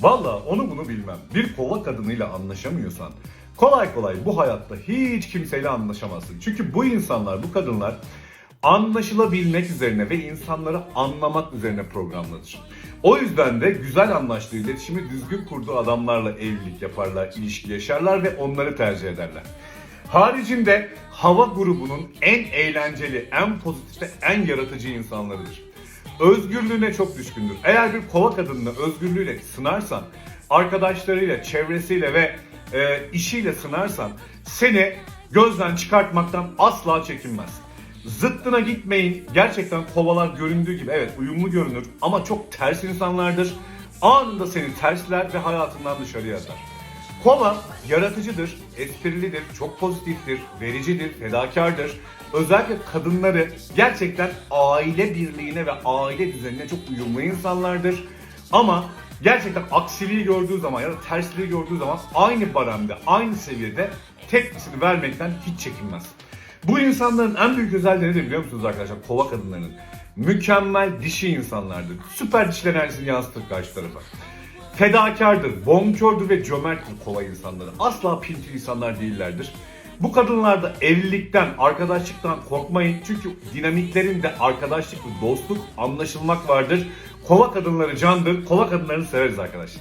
Valla onu bunu bilmem. Bir kova kadınıyla anlaşamıyorsan kolay kolay bu hayatta hiç kimseyle anlaşamazsın. Çünkü bu insanlar, bu kadınlar anlaşılabilmek üzerine ve insanları anlamak üzerine programlıdır. O yüzden de güzel anlaştığı, iletişimi düzgün kurduğu adamlarla evlilik yaparlar, ilişki yaşarlar ve onları tercih ederler. Haricinde hava grubunun en eğlenceli, en pozitif ve en yaratıcı insanlarıdır. Özgürlüğüne çok düşkündür. Eğer bir kova kadınını özgürlüğüyle sınarsan, arkadaşlarıyla, çevresiyle ve e, işiyle sınarsan seni gözden çıkartmaktan asla çekinmez. Zıttına gitmeyin. Gerçekten kovalar göründüğü gibi evet uyumlu görünür ama çok ters insanlardır. Anında seni tersler ve hayatından dışarıya atar. Kova yaratıcıdır, esprilidir, çok pozitiftir, vericidir, fedakardır. Özellikle kadınları gerçekten aile birliğine ve aile düzenine çok uyumlu insanlardır. Ama gerçekten aksiliği gördüğü zaman ya da tersliği gördüğü zaman aynı baremde, aynı seviyede tepkisini vermekten hiç çekinmez. Bu insanların en büyük özelliği nedir biliyor musunuz arkadaşlar? Kova kadınlarının. Mükemmel dişi insanlardır. Süper dişil enerjisini yansıtır karşı tarafa. Fedakardır, bonkördür ve cömerttir kova insanları. Asla pinti insanlar değillerdir. Bu kadınlarda evlilikten, arkadaşlıktan korkmayın. Çünkü dinamiklerinde arkadaşlık, dostluk, anlaşılmak vardır. Kova kadınları candır. Kova kadınlarını severiz arkadaşlar.